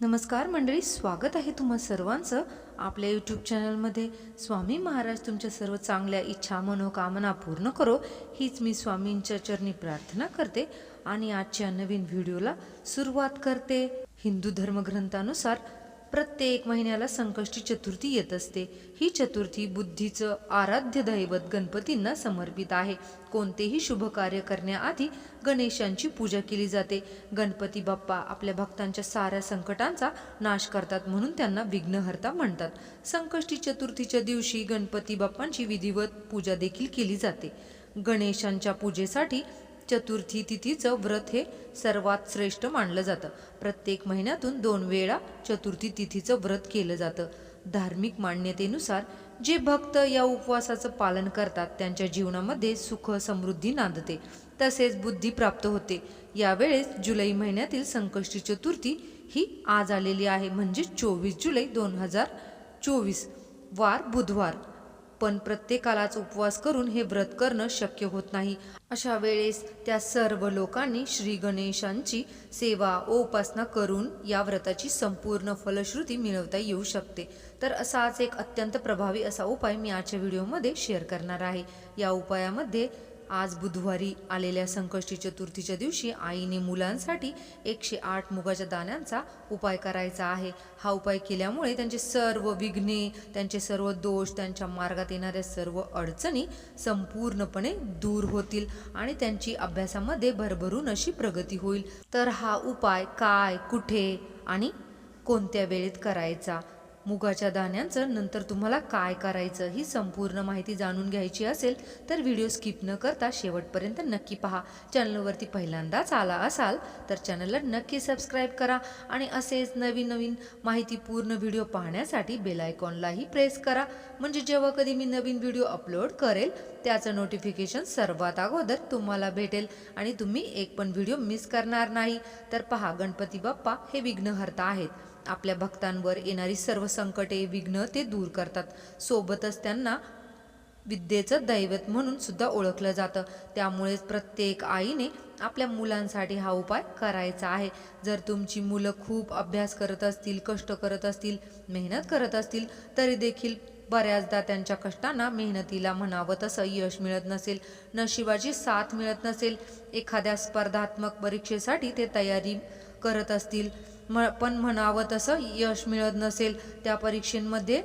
नमस्कार मंडळी स्वागत आहे तुम्हा सर्वांचं आपल्या यूट्यूब चॅनलमध्ये. स्वामी महाराज तुमच्या सर्व चांगल्या इच्छा मनोकामना पूर्ण करो हीच मी स्वामींच्या चरणी प्रार्थना करते आणि आजच्या नवीन व्हिडिओला सुरुवात करते. हिंदू धर्मग्रंथानुसार प्रत्येक महिन्याला संकष्टी चतुर्थी येत असते. ही चतुर्थी बुद्धीचं आराध्य दैवत गणपतींना समर्पित आहे. कोणतेही शुभ कार्य करण्याआधी गणेशांची पूजा केली जाते. गणपती बाप्पा आपल्या भक्तांच्या साऱ्या संकटांचा नाश करतात म्हणून त्यांना विघ्नहर्ता म्हणतात. संकष्टी चतुर्थीच्या दिवशी गणपती बाप्पांची विधिवत पूजा देखील केली जाते. गणेशांच्या पूजेसाठी चतुर्थी तिथीचं व्रत हे सर्वात श्रेष्ठ मानलं जातं. प्रत्येक महिन्यातून दोन वेळा चतुर्थी तिथीचं व्रत केलं जातं. धार्मिक मान्यतेनुसार जे भक्त या उपवासाचं पालन करतात त्यांच्या जीवनामध्ये सुख समृद्धी नांदते. तसेच बुद्धी प्राप्त होते. यावेळेस जुलै महिन्यातील संकष्टी चतुर्थी ही आज आलेली आहे. म्हणजे चोवीस जुलै दोन हजार चोवीस वार बुधवार. पण प्रत्येकालाच उपवास करून हे व्रत करणं शक्य होत नाही. अशा वेळेस त्या सर्व लोकांनी श्री गणेशांची सेवा व उपासना करून या व्रताची संपूर्ण फलश्रुती मिळवता येऊ शकते. तर असाच एक अत्यंत प्रभावी असा उपाय मी आजच्या व्हिडिओमध्ये शेअर करणार आहे. या उपायामध्ये आज बुधवारी आलेल्या संकष्टी चतुर्थीच्या दिवशी आईने मुलांसाठी एकशे आठ मुगाच्या दाण्यांचा उपाय करायचा आहे. हा उपाय केल्यामुळे त्यांचे सर्व विघ्ने त्यांचे सर्व दोष त्यांच्या मार्गात येणाऱ्या सर्व अडचणी संपूर्णपणे दूर होतील आणि त्यांची अभ्यासामध्ये भरभरून अशी प्रगती होईल. तर हा उपाय काय कुठे आणि कोणत्या वेळेत करायचा? मुगाच्या दाण्यांचं नंतर तुम्हाला काय करायचं ही संपूर्ण माहिती जाणून घ्यायची असेल तर व्हिडिओ स्किप न करता शेवटपर्यंत नक्की पहा. चॅनलवरती पहिल्यांदाच आला असाल तर चॅनलला नक्की सबस्क्राईब करा आणि असेच नवीन नवीन माहितीपूर्ण व्हिडिओ पाहण्यासाठी बेल आयकॉनलाही प्रेस करा. म्हणजे जेव्हा कधी मी नवीन व्हिडिओ अपलोड करेल त्याचं नोटिफिकेशन सर्वात अगोदर तुम्हाला भेटेल आणि तुम्ही एक पण व्हिडिओ मिस करणार नाही. तर पहा गणपती बाप्पा हे विघ्नहर्ता आहेत. आपल्या भक्तांवर येणारी सर्व संकटे विघ्न ते दूर करतात. सोबतच त्यांना विद्येचं दैवत म्हणून सुद्धा ओळखलं जातं. त्यामुळेच प्रत्येक आईने आपल्या मुलांसाठी हा उपाय करायचा आहे. जर तुमची मुलं खूप अभ्यास करत असतील कष्ट करत असतील मेहनत करत असतील तरी देखील बऱ्याचदा त्यांच्या कष्टांना मेहनतीला म्हणावं तसं यश मिळत नसेल. नशिबाची साथ मिळत नसेल. एखाद्या स्पर्धात्मक परीक्षेसाठी ते तयारी करत असतील. म पण म्हणावं तसं यश मिळत नसेल त्या परीक्षेमध्ये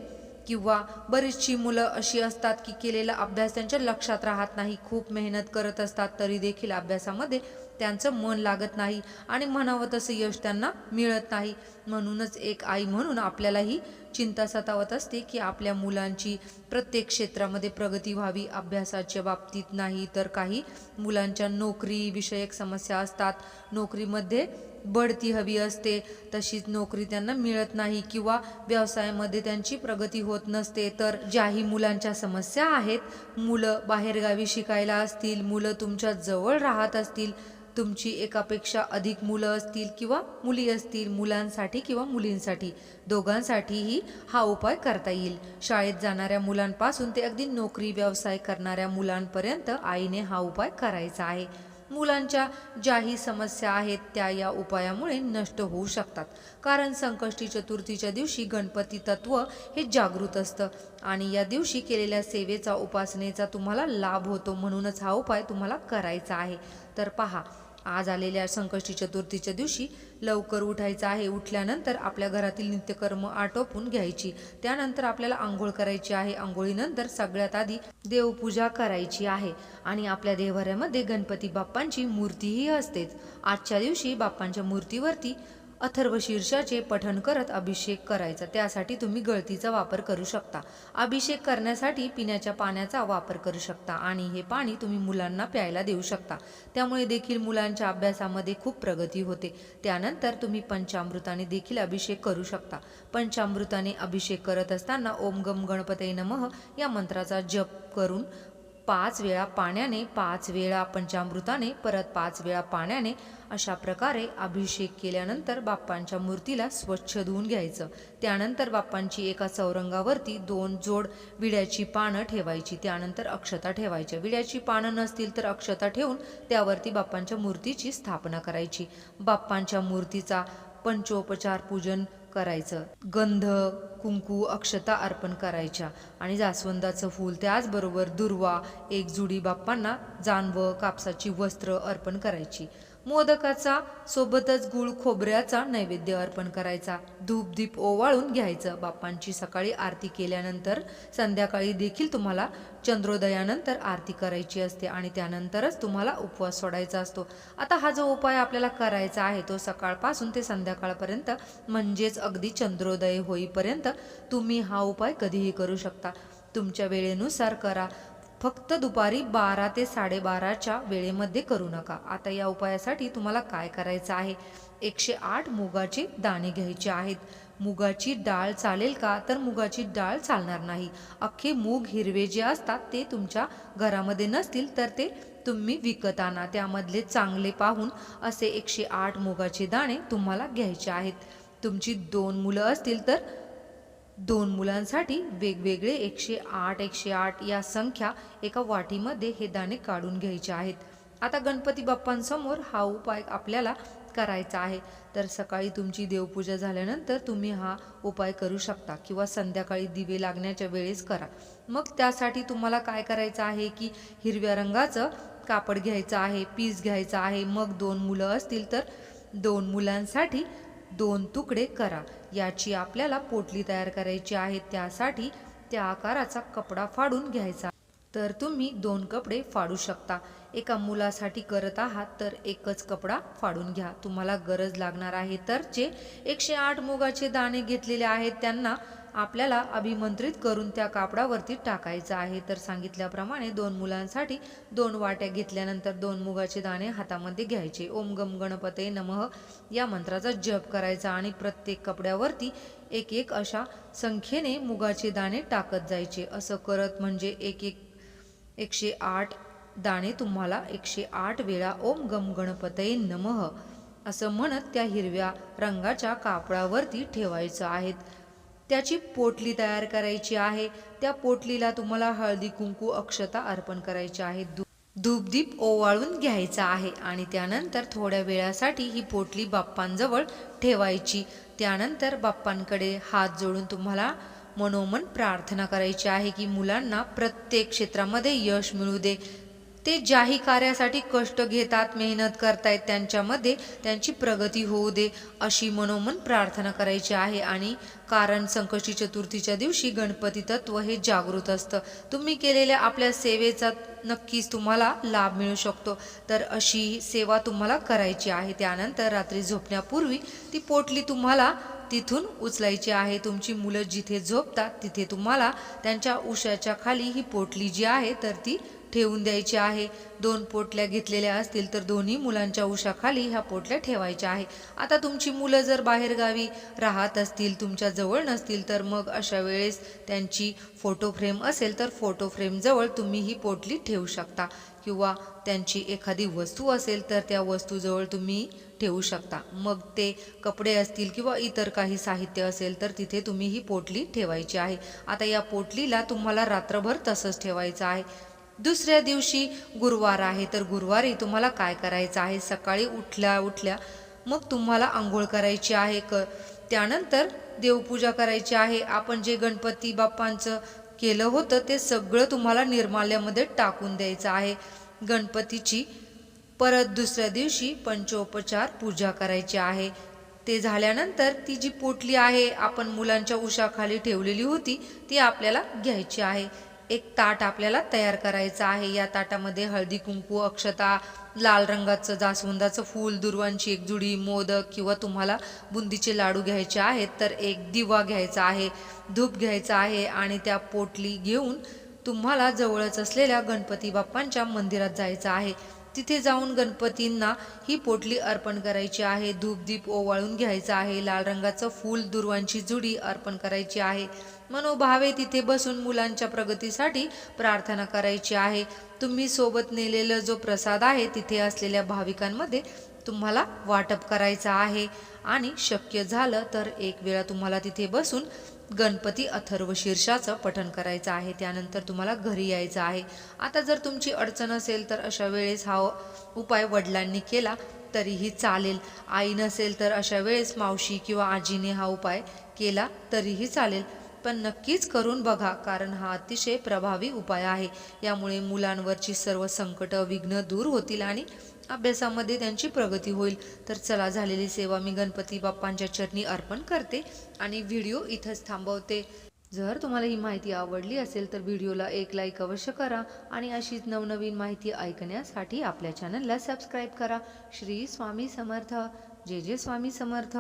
किंवा बरीचशी मुलं अशी असतात की केलेला अभ्यास त्यांच्या लक्षात राहत नाही खूप मेहनत करत असतात तरी देखील अभ्यासामध्ये त्यांचं मन लागत नाही आणि म्हणावं तसं यश त्यांना मिळत नाही. म्हणूनच एक आई म्हणून आपल्यालाही चिंता सतावत असते की आपल्या मुलांची प्रत्येक क्षेत्रामध्ये प्रगती व्हावी अभ्यासाच्या बाबतीत नाही तर काही मुलांच्या नोकरी विषयक समस्या असतात. नोकरीमध्ये बढती हवी असते तशीच नोकरी त्यांना मिळत नाही किंवा व्यवसायामध्ये त्यांची प्रगती होत नसते. तर ज्याही मुलांच्या समस्या आहेत मुलं बाहेरगावी शिकायला असतील मुलं तुमच्या जवळ राहत असतील तुमची एकापेक्षा अधिक मुलं असतील किंवा मुली असतील मुलांसाठी किंवा मुलींसाठी दोघांसाठीही हा उपाय करता येईल. शाळेत जाणाऱ्या मुलांपासून ते अगदी नोकरी व्यवसाय करणाऱ्या मुलांपर्यंत आईने हा उपाय करायचा आहे. मुलांच्या ज्याही समस्या आहेत त्या या उपायामुळे नष्ट होऊ शकतात. कारण संकष्टी चतुर्थीच्या दिवशी गणपती तत्व हे जागृत असतं आणि या दिवशी केलेल्या सेवेचा उपासनेचा तुम्हाला लाभ होतो म्हणूनच हा उपाय तुम्हाला करायचा आहे. तर पहा आज आलेल्या संकष्टी चतुर्थीच्या दिवशी लवकर उठायचं आहे. उठल्यानंतर आपल्या घरातील नित्यकर्म आटोपून घ्यायची. त्यानंतर आपल्याला आंघोळ करायची आहे. आंघोळीनंतर सगळ्यात आधी देवपूजा करायची आहे. आणि आपल्या देवाऱ्यामध्ये गणपती बाप्पांची मूर्तीही असतेच. आजच्या दिवशी बाप्पांच्या मूर्तीवरती अथर्व शीर्षाचे पठण करत अभिषेक करायचा. त्यासाठी तुम्ही गळतीचा वापर करू शकता. अभिषेक करण्यासाठी पिण्याच्या पाण्याचा वापर करू शकता आणि हे पाणी तुम्ही मुलांना प्यायला देऊ शकता. त्यामुळे देखील मुलांच्या अभ्यासामध्ये खूप प्रगती होते. त्यानंतर तुम्ही पंचामृताने देखील अभिषेक करू शकता. पंचामृताने अभिषेक करत असताना ओम गम गणपते नमः या मंत्राचा जप करून पाच वेळा पाण्याने पाच वेळा पंचामृताने परत पाच वेळा पाण्याने अशा प्रकारे अभिषेक केल्यानंतर बाप्पांच्या मूर्तीला स्वच्छ धुवून घ्यायचं. त्यानंतर बाप्पांची एका चौरंगावरती दोन जोड विड्याची पानं ठेवायची. त्यानंतर अक्षता ठेवायच्या. विड्याची पानं नसतील तर अक्षता ठेवून त्यावरती बाप्पांच्या मूर्तीची स्थापना करायची. बाप्पांच्या मूर्तीचा पंचोपचार पूजन करायचं. गंध कुंकू अक्षता अर्पण करायच्या. आणि जास्वंदाचं फूल त्याचबरोबर दुर्वा एक जुडी बाप्पांना जानवं कापसाची वस्त्र अर्पण करायची. मोदकाचा सोबतच गुळ खोबऱ्याचा नैवेद्य अर्पण करायचा. धूप दीप ओवाळून घ्यायचं. बाप्पांची सकाळी आरती केल्यानंतर संध्याकाळी देखील तुम्हाला चंद्रोदयानंतर आरती करायची असते आणि त्यानंतरच तुम्हाला उपवास सोडायचा असतो. आता हा जो उपाय आपल्याला करायचा आहे तो सकाळपासून ते संध्याकाळपर्यंत म्हणजेच अगदी चंद्रोदय होईपर्यंत तुम्ही हा उपाय कधीही करू शकता. तुमच्या वेळेनुसार करा. फक्त दुपारी बारा ते साडेबाराच्या वेळेमध्ये करू नका. आता या उपायासाठी तुम्हाला काय करायचं आहे? एकशे आठ मुगाचे दाणे घ्यायचे आहेत. मुगाची डाळ चालेल का? तर मुगाची डाळ चालणार नाही. अख्खे मूग हिरवे जे असतात ते तुमच्या घरामध्ये नसतील तर ते तुम्ही विकत आणा. त्यामधले चांगले पाहून असे एकशे आठ मुगाचे दाणे तुम्हाला घ्यायचे आहेत. तुमची दोन मुलं असतील तर दोन मुलांसाठी वेगवेगळे एकशे आठ एकशे आठ या संख्या एका वाटीमध्ये हे दाणे काढून घ्यायचे आहेत. आता गणपती बाप्पांसमोर हा उपाय आपल्याला करायचा आहे. तर सकाळी तुमची देवपूजा झाल्यानंतर तुम्ही हा उपाय करू शकता किंवा संध्याकाळी दिवे लागण्याच्या वेळेस करा. मग त्यासाठी तुम्हाला काय करायचं आहे की हिरव्या रंगाचं कापड घ्यायचं आहे पीस घ्यायचं आहे. मग दोन मुलं असतील तर दोन मुलांसाठी दोन तुकडे करा. याची आपल्याला पोटली तयार करायची आहे. त्यासाठी त्या आकाराचा कपडा फाडून घ्यायचा. तर तुम्ही दोन कपडे फाडू शकता. एका मुलासाठी करत आहात तर एकच कपडा फाडून घ्या. तुम्हाला गरज लागणार आहे. तर जे एकशे आठ मुगाचे दाणे घेतलेले आहेत त्यांना आपल्याला अभिमंत्रित करून त्या कापडावरती टाकायचं आहे. तर सांगितल्याप्रमाणे दोन मुलांसाठी दोन वाट्या घेतल्यानंतर दोन मुगाचे दाणे हातामध्ये घ्यायचे. ओम गम गणपते नमः या मंत्राचा जप करायचा आणि प्रत्येक कपड्यावरती एक एक अशा संख्येने मुगाचे दाणे टाकत जायचे. असं करत म्हणजे एक एक एकशे आठ दाणे तुम्हाला एकशे आठ वेळा ओम गम गणपतये नमः असं म्हणत त्या हिरव्या रंगाच्या कापडावरती ठेवायचं आहेत. त्याची पोटली तयार करायची आहे. त्या पोटलीला तुम्हाला हळदी कुंकू अक्षता अर्पण करायची आहे. धूपदीप ओवाळून घ्यायचा आहे आणि त्यानंतर थोड्या वेळासाठी ही पोटली बाप्पांजवळ ठेवायची. त्यानंतर बाप्पांकडे हात जोडून तुम्हाला मनोमन प्रार्थना करायची आहे की मुलांना प्रत्येक क्षेत्रामध्ये यश मिळू दे. ते ज्याही कार्यासाठी कष्ट घेतात मेहनत करतायत त्यांच्यामध्ये त्यांची प्रगती होऊ दे अशी मनोमन प्रार्थना करायची आहे. आणि कारण संकष्टी चतुर्थीच्या दिवशी गणपती तत्व हे जागृत असतं. तुम्ही केलेल्या आपल्या सेवेचा नक्कीच तुम्हाला लाभ मिळू शकतो. तर अशी सेवा तुम्हाला करायची आहे. त्यानंतर रात्री झोपण्यापूर्वी ती पोटली तुम्हाला तिथून उचलायची आहे. तुमची मुलं जिथे झोपतात तिथे तुम्हाला त्यांच्या उशाच्या खाली ही पोटली जी आहे तर ती ठेवून द्यायची आहे. दोन पोटल्या घेतलेल्या असतील तर दोन्ही मुलांच्या उशाखाली ह्या पोटल्या ठेवायच्या आहे. आता तुमची मुलं जर बाहेरगावी राहत असतील तुमच्या जवळ नसतील तर मग अशा वेळेस त्यांची फोटो फ्रेम असेल तर फोटो फ्रेमजवळ तुम्ही ही पोटली ठेवू शकता. किंवा त्यांची एखादी वस्तू असेल तर त्या वस्तूजवळ तुम्ही ठेवू शकता. मग ते कपडे असतील किंवा इतर काही साहित्य असेल तर तिथे तुम्ही ही पोटली ठेवायची आहे. आता या पोटलीला तुम्हाला रात्रभर तसंच ठेवायचं आहे. दुसऱ्या दिवशी गुरुवार आहे. तर गुरुवारी तुम्हाला काय करायचं आहे? सकाळी उठल्या उठल्या मग तुम्हाला आंघोळ करायची आहे. क त्यानंतर देवपूजा करायची आहे. आपण जे गणपती बाप्पांचं केलं होतं ते सगळं तुम्हाला निर्माल्यामध्ये टाकून द्यायचं आहे. गणपतीची परत दुसऱ्या दिवशी पंचोपचार पूजा करायची आहे. ते झाल्यानंतर ती जी पोटली आहे आपण मुलांच्या उशाखाली ठेवलेली होती ती आपल्याला घ्यायची आहे. एक ताट आपल्याला तयार करायचं आहे. या ताटामध्ये हळदी कुंकू अक्षता लाल रंगाचं जास्वंदाचं फूल दुर्वांची एक जुडी मोदक किंवा तुम्हाला बुंदीचे लाडू घ्यायचे आहेत तर एक दिवा घ्यायचा आहे धूप घ्यायचा आहे आणि त्या पोटली घेऊन तुम्हाला जवळच असलेल्या गणपती बाप्पांच्या मंदिरात जायचं आहे. तिथे जाऊन गणपतींना ही पोटली अर्पण करायची आहे. धूपदीप ओवाळून घ्यायचं आहे. लाल रंगाचं फूल दुर्वांची जुडी अर्पण करायची आहे. मनोभावे तिथे बसून मुलांच्या प्रगतीसाठी प्रार्थना करायची आहे. तुम्ही सोबत नेलेला जो प्रसाद आहे तिथे असलेल्या भाविकांमध्ये तुम्हाला वाटप करायचं आहे. आणि शक्य झालं तर एक वेळा तुम्हाला तिथे बसून गणपती अथर्व शीर्षाचं पठण करायचं आहे. त्यानंतर तुम्हाला घरी यायचं आहे. आता जर तुमची अडचण असेल तर अशा वेळेस हा उपाय वडिलांनी केला तरीही चालेल. आई नसेल तर अशा वेळेस मावशी किंवा आजीने हा उपाय केला तरीही चालेल. पण नक्कीच करून बघा कारण हा अतिशय प्रभावी उपाय आहे. यामुळे मुलांवरची सर्व संकट विघ्न दूर होतील आणि अभ्यासामध्ये त्यांची प्रगती होईल. तर चला झालेली सेवा मी गणपती बाप्पांच्या चरणी अर्पण करते आणि व्हिडिओ इथंच थांबवते. जर तुम्हाला ही माहिती आवडली असेल तर व्हिडिओला एक लाईक अवश्य करा आणि अशीच नवनवीन माहिती ऐकण्यासाठी आपल्या चॅनलला सबस्क्राईब करा. श्री स्वामी समर्थ. जे जे स्वामी समर्थ.